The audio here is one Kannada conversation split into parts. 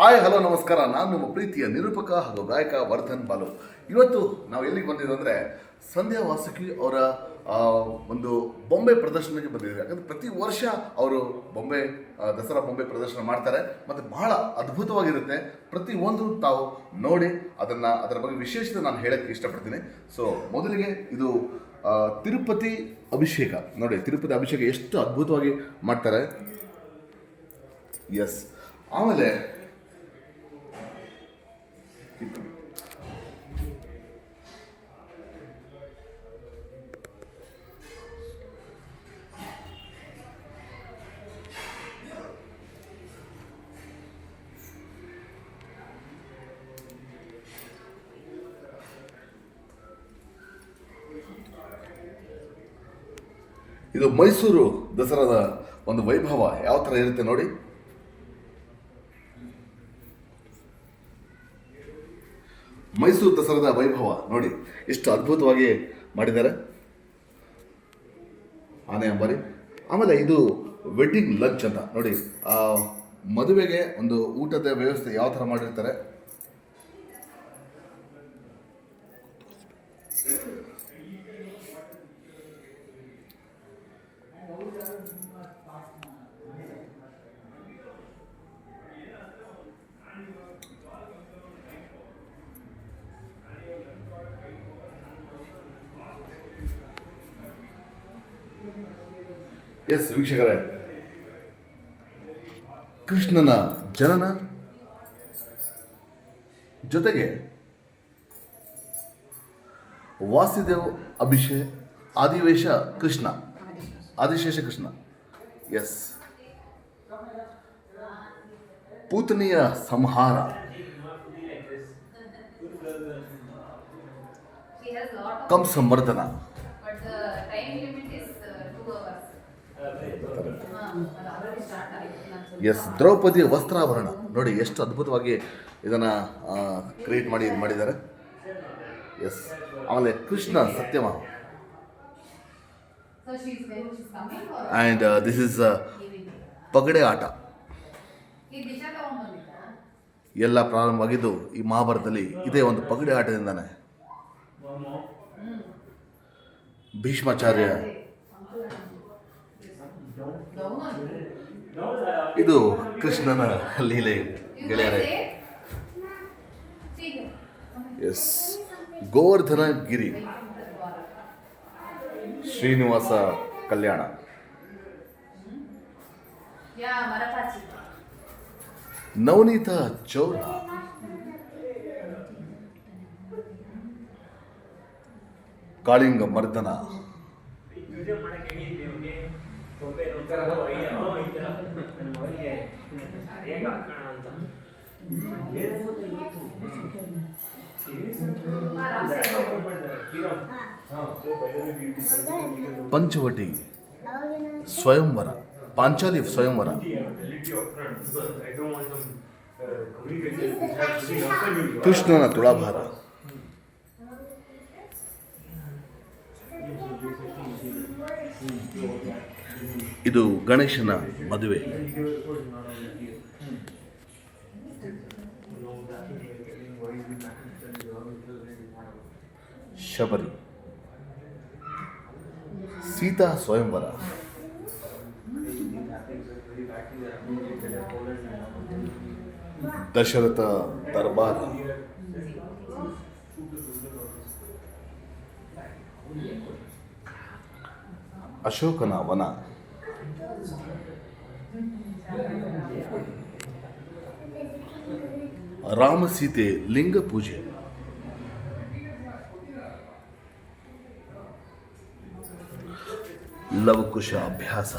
ಹಾಯ್, ಹಲೋ, ನಮಸ್ಕಾರ. ನಾನು ನಿಮ್ಮ ಪ್ರೀತಿಯ ನಿರೂಪಕ ಹಾಗೂ ಗಾಯಕ ವರ್ಧನ್ ಬಾಲು. ಇವತ್ತು ನಾವು ಎಲ್ಲಿಗೆ ಬಂದಿದ್ದು ಅಂದರೆ ಸಂಧ್ಯಾ ವಾಸುಕಿ ಅವರ ಒಂದು ಬೊಂಬೆ ಪ್ರದರ್ಶನಕ್ಕೆ ಬಂದಿದ್ದೀವಿ. ಯಾಕಂದರೆ ಪ್ರತಿ ವರ್ಷ ಅವರು ಬೊಂಬೆ ದಸರಾ ಬೊಂಬೆ ಪ್ರದರ್ಶನ ಮಾಡ್ತಾರೆ. ಮತ್ತು ಬಹಳ ಅದ್ಭುತವಾಗಿರುತ್ತೆ. ಪ್ರತಿ ಒಂದು ತಾವು ನೋಡಿ ಅದನ್ನು, ಅದರ ಬಗ್ಗೆ ವಿಶೇಷತೆ ನಾನು ಹೇಳಕ್ಕೆ ಇಷ್ಟಪಡ್ತೀನಿ. ಸೊ ಮೊದಲಿಗೆ ಇದು ತಿರುಪತಿ ಅಭಿಷೇಕ. ನೋಡಿ, ತಿರುಪತಿ ಅಭಿಷೇಕ ಎಷ್ಟು ಅದ್ಭುತವಾಗಿ ಮಾಡ್ತಾರೆ. ಎಸ್ ಆಮೇಲೆ ಇದು ಮೈಸೂರು ದಸರಾದ ಒಂದು ವೈಭವ ಯಾವ ಥರ ಇರುತ್ತೆ ನೋಡಿ. ಮೈಸೂರು ದಸರಾದ ವೈಭವ ನೋಡಿ, ಎಷ್ಟು ಅದ್ಭುತವಾಗಿ ಮಾಡಿದ್ದಾರೆ. ಆನೆ ಅಂಬಾರಿ. ಆಮೇಲೆ ಇದು ವೆಡ್ಡಿಂಗ್ ಲಂಚ್ ಅಂತ ನೋಡಿ ಮದುವೆಗೆ ಒಂದು ಊಟದ ವ್ಯವಸ್ಥೆ ಯಾವ ಥರ ಮಾಡಿರ್ತಾರೆ. ಎಸ್ ವೀಕ್ಷಕರೇ. ಕೃಷ್ಣನ ಜನನ ಜೊತೆಗೆ ವಾಸುದೇವ್ ಅಭಿಷೇಕ್ ಆದಿವೇಶ ಕೃಷ್ಣ. ಆದಿಶೇಷ ಕೃಷ್ಣ. ಎಸ್ ಪೂತನಿಯ ಸಂಹಾರ. She ಎಸ್ ದ್ರೌಪದಿ ವಸ್ತ್ರಾಭರಣ ನೋಡಿ, ಎಷ್ಟು ಅದ್ಭುತವಾಗಿ ಇದನ್ನು ಕ್ರಿಯೇಟ್ ಮಾಡಿ, ಇದು ಮಾಡಿದ್ದಾರೆ ಎಸ್ ಆಮೇಲೆ ಕೃಷ್ಣ ಸತ್ಯಮ ಆ್ಯಂಡ್ ದಿಸ್ ಇಸ್? ಪಗಡೆ ಆಟ? ಎಲ್ಲ ಪ್ರಾರಂಭವಾಗಿದ್ದು ಈ ಮಹಾಭಾರತದಲ್ಲಿ ಇದೇ ಒಂದು ಪಗಡೆ ಆಟದಿಂದಾನೆ ಭೀಷ್ಮಾಚಾರ್ಯ. ಇದು ಕೃಷ್ಣನ ಲೀಲೆ ಗೆಳೆಯರೇ. ಎಸ್ ಗೋವರ್ಧನ ಗಿರಿ ಶ್ರೀನಿವಾಸ ಕಲ್ಯಾಣ. ನವನೀತ ಚೌರ. ಕಾಳಿಂಗ ಮರ್ದನ. ಪಂಚವಟಿ ಸ್ವಯಂವರ ಪಾಂಚಾಲಿ ಸ್ವಯಂವರ. ಕೃಷ್ಣನ ತುಳಾಭಾರ. ಇದು ಗಣೇಶನ ಮದುವೆ. ಶಬರಿ ಸೀತಾ ಸ್ವಯಂವರ ದಶರಥ ದರ್ಬಾರ ಅಶೋಕನ ವನ ರಾಮ ಸೀತೆ ಲಿಂಗ ಪೂಜೆ ಲವಕುಶ ಅಭ್ಯಾಸ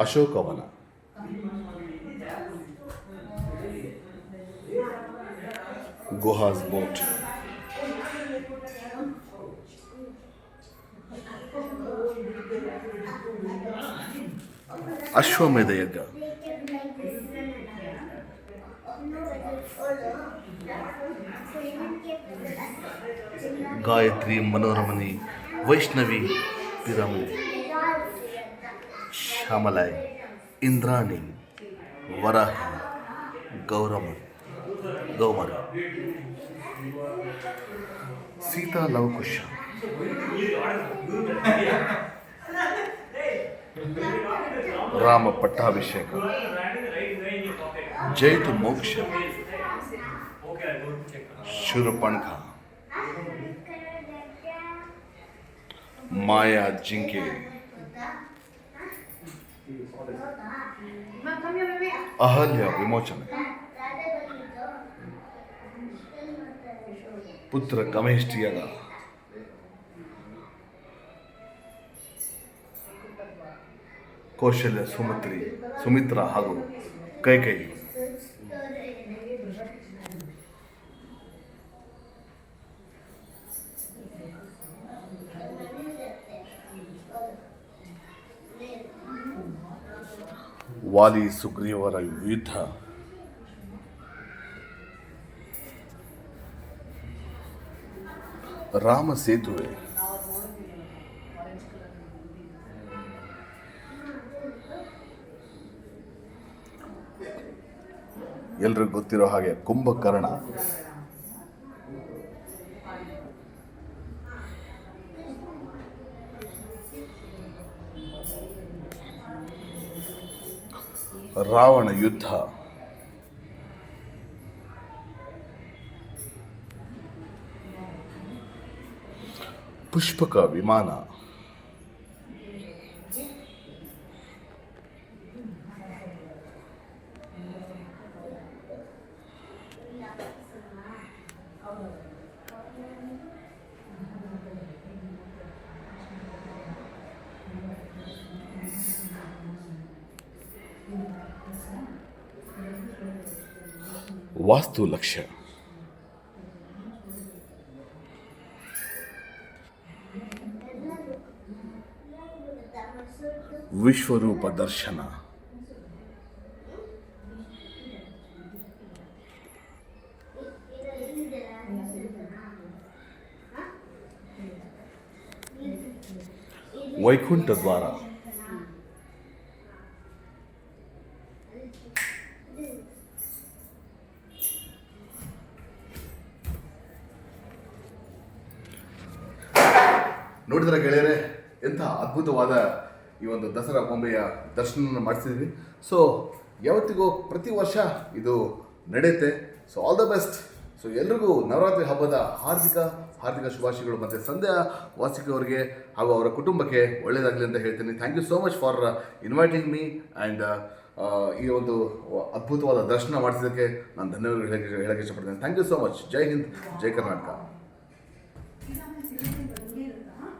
ಅಶೋಕವನ ಗುಹಾಸ್ ಬೋಟ್ ಅಶ್ವಮೇಧ ಯಜ್ಞ गायत्री मनोरमणी वैष्णवी पिरमणी श्यामलाय इंद्राणी, वराह गौरम गौमर, सीता, लवकुश। राम, पट्टाभिषेक। जयतु मोक्ष। ಜೈತು ಮೋಕ್ಷ ಶೂರಪಣಖ ಮಾಯಾ ಜಿಂಕೆ. ಅಹಲ್ಯ ವಿಮೋಚನೆ. ಪುತ್ರ ಕಮೇಷ್ಟಿಯದ. ಕೌಶಲ್ಯ ಸುಮಿತ್ರಿ ಸುಮಿತ್ರ ಹಾಗೂ ಕೈಕೇಯಿ ವಾಲಿ ಸುಗ್ರೀವರ ಯುದ್ಧ. ರಾಮ ಸೇತುವೆ. ಎಲ್ರಿಗೂ ಗೊತ್ತಿರೋ ಹಾಗೆ ಕುಂಭಕರ್ಣ. ರಾವಣ ಯುದ್ಧ. ಪುಷ್ಪಕ ವಿಮಾನ. वास्तु लक्ष्य। विश्वरूप दर्शन। वैकुंठ द्वारा। ನೋಡಿದ್ರೆ ಗೆಳೆಯರೆ? ಎಂಥ ಅದ್ಭುತವಾದ ಈ ಒಂದು ದಸರಾ ಬೊಂಬೆಯ ದರ್ಶನ ಮಾಡಿಸಿದ್ವಿ ಸೊ ಯಾವತ್ತಿಗೂ ಪ್ರತಿ ವರ್ಷ ಇದು ನಡೆಯುತ್ತೆ. So all the best so ಎಲ್ರಿಗೂ ನವರಾತ್ರಿ ಹಬ್ಬದ ಹಾರ್ದಿಕ ಹಾರ್ದಿಕ ಶುಭಾಶಯಗಳು ಮತ್ತು ಸಂಧ್ಯಾ ವಾಸಿಕವರಿಗೆ ಹಾಗೂ ಅವರ ಕುಟುಂಬಕ್ಕೆ ಒಳ್ಳೆಯದಾಗಲಿ ಅಂತ ಹೇಳ್ತೀನಿ. Thank you so much for inviting me and ಈ ಒಂದು ಅದ್ಭುತವಾದ ದರ್ಶನ ಮಾಡಿಸಿದ್ದಕ್ಕೆ ನಾನು ಧನ್ಯವಾದಗಳು ಹೇಳಕ್ಕೆ ಹೇಳಕ್ಕೆ ಇಷ್ಟಪಡ್ತೇನೆ. Thank you so much Jai Hind Jai Karnataka